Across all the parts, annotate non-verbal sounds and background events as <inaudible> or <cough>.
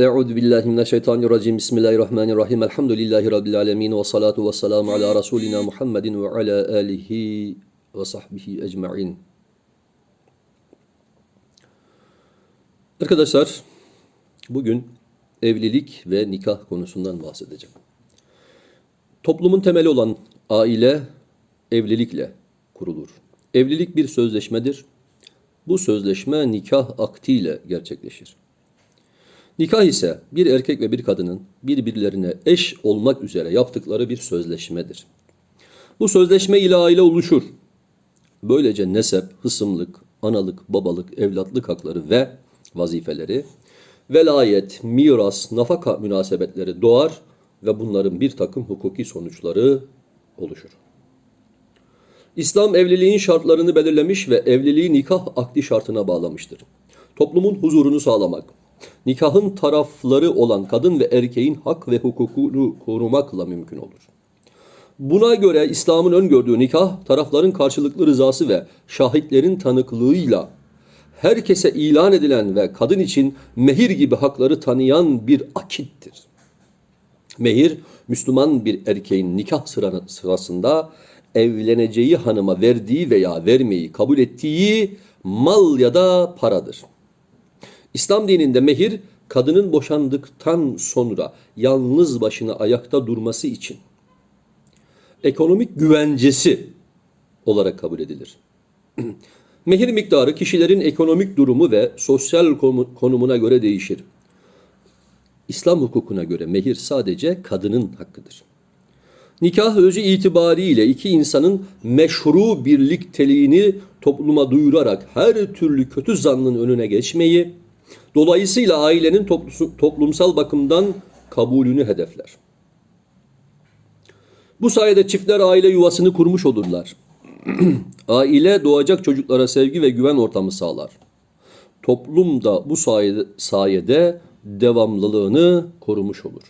Euzu billahi mineşşeytanirracim. Bismillahirrahmanirrahim. Elhamdülillahi rabbil alamin ve salatu vesselamü ala rasulina Muhammedin ve ala alihi ve sahbihi ecmaîn. Arkadaşlar, bugün evlilik ve nikah konusundan bahsedeceğim. Toplumun temeli olan aile evlilikle kurulur. Evlilik bir sözleşmedir. Bu sözleşme nikah aktiyle gerçekleşir. Nikah ise bir erkek ve bir kadının birbirlerine eş olmak üzere yaptıkları bir sözleşmedir. Bu sözleşme ile aile oluşur. Böylece nesep, hısımlık, analık, babalık, evlatlık hakları ve vazifeleri, velayet, miras, nafaka münasebetleri doğar ve bunların bir takım hukuki sonuçları oluşur. İslam evliliğin şartlarını belirlemiş ve evliliği nikah akdi şartına bağlamıştır. Toplumun huzurunu sağlamak, nikahın tarafları olan kadın ve erkeğin hak ve hukukunu korumakla mümkün olur. Buna göre İslam'ın öngördüğü nikah tarafların karşılıklı rızası ve şahitlerin tanıklığıyla herkese ilan edilen ve kadın için mehir gibi hakları tanıyan bir akittir. Mehir, Müslüman bir erkeğin nikah sırasında evleneceği hanıma verdiği veya vermeyi kabul ettiği mal ya da paradır. İslam dininde mehir kadının boşandıktan sonra yalnız başına ayakta durması için ekonomik güvencesi olarak kabul edilir. <clears throat> mehir miktarı kişilerin ekonomik durumu ve sosyal konumuna göre değişir. İslam hukukuna göre mehir sadece kadının hakkıdır. Nikah özü itibariyle iki insanın meşru birlikteliğini topluma duyurarak her türlü kötü zannın önüne geçmeyi, dolayısıyla ailenin toplumsal bakımdan kabulünü hedefler. Bu sayede çiftler aile yuvasını kurmuş olurlar. <clears throat> aile doğacak çocuklara sevgi ve güven ortamı sağlar. Toplum da bu sayede, sayede devamlılığını korumuş olur.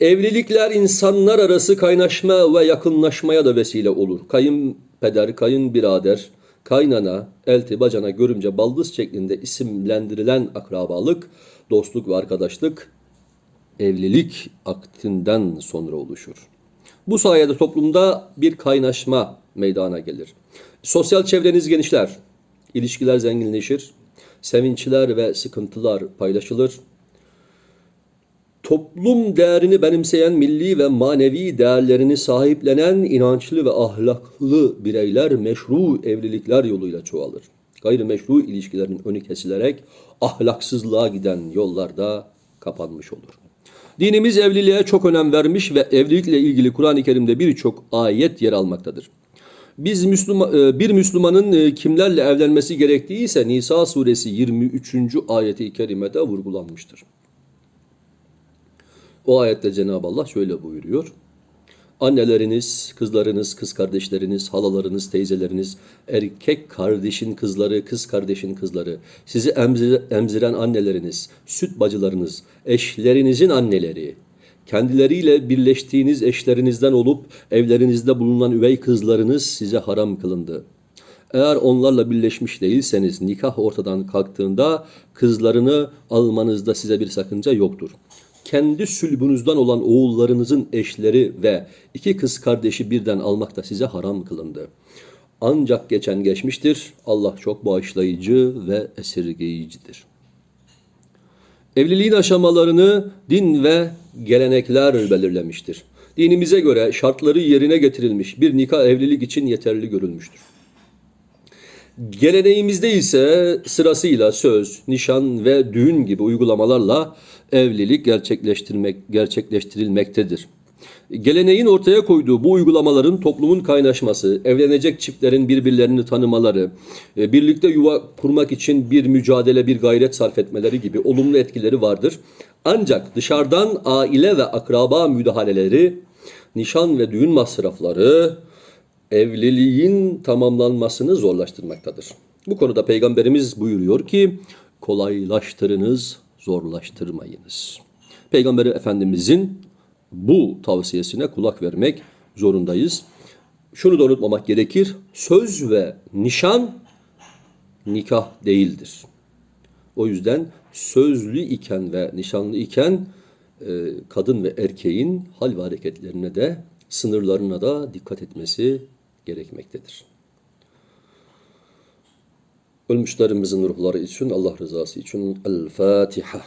Evlilikler insanlar arası kaynaşma ve yakınlaşmaya da vesile olur. Kayınpeder, kayınbirader, kaynana, elti, bacana, görümce, baldız şeklinde isimlendirilen akrabalık, dostluk ve arkadaşlık evlilik aktinden sonra oluşur. Bu sayede toplumda bir kaynaşma meydana gelir. Sosyal çevreniz genişler, ilişkiler zenginleşir, sevinçler ve sıkıntılar paylaşılır, toplum değerini benimseyen milli ve manevi değerlerini sahiplenen inançlı ve ahlaklı bireyler meşru evlilikler yoluyla çoğalır. Gayrimeşru ilişkilerin önü kesilerek ahlaksızlığa giden yollarda kapanmış olur. Dinimiz evliliğe çok önem vermiş ve evlilikle ilgili Kur'an-ı Kerim'de birçok ayet yer almaktadır. Biz Müslüman, e, bir Müslümanın e, kimlerle evlenmesi gerektiği ise Nisa suresi 23. ayeti kerimede vurgulanmıştır. O ayette Cenab-ı Allah şöyle buyuruyor. Anneleriniz, kızlarınız, kız kardeşleriniz, halalarınız, teyzeleriniz, erkek kardeşin kızları, kız kardeşin kızları, sizi emziren anneleriniz, süt bacılarınız, eşlerinizin anneleri, kendileriyle birleştiğiniz eşlerinizden olup evlerinizde bulunan üvey kızlarınız size haram kılındı. Eğer onlarla birleşmiş değilseniz nikah ortadan kalktığında kızlarını almanızda size bir sakınca yoktur kendi sülbünüzden olan oğullarınızın eşleri ve iki kız kardeşi birden almak da size haram kılındı. Ancak geçen geçmiştir. Allah çok bağışlayıcı ve esirgeyicidir. Evliliğin aşamalarını din ve gelenekler belirlemiştir. Dinimize göre şartları yerine getirilmiş bir nikah evlilik için yeterli görülmüştür. Geleneğimizde ise sırasıyla söz, nişan ve düğün gibi uygulamalarla evlilik gerçekleştirmek gerçekleştirilmektedir. Geleneğin ortaya koyduğu bu uygulamaların toplumun kaynaşması, evlenecek çiftlerin birbirlerini tanımaları, e, birlikte yuva kurmak için bir mücadele, bir gayret sarf etmeleri gibi olumlu etkileri vardır. Ancak dışarıdan aile ve akraba müdahaleleri, nişan ve düğün masrafları, evliliğin tamamlanmasını zorlaştırmaktadır. Bu konuda Peygamberimiz buyuruyor ki kolaylaştırınız, zorlaştırmayınız. Peygamber Efendimizin bu tavsiyesine kulak vermek zorundayız. Şunu da unutmamak gerekir. Söz ve nişan nikah değildir. O yüzden sözlü iken ve nişanlı iken e, kadın ve erkeğin hal ve hareketlerine de sınırlarına da dikkat etmesi gerekmektedir. Ölmüşlerimizin ruhları için, Allah rızası için El Fatiha.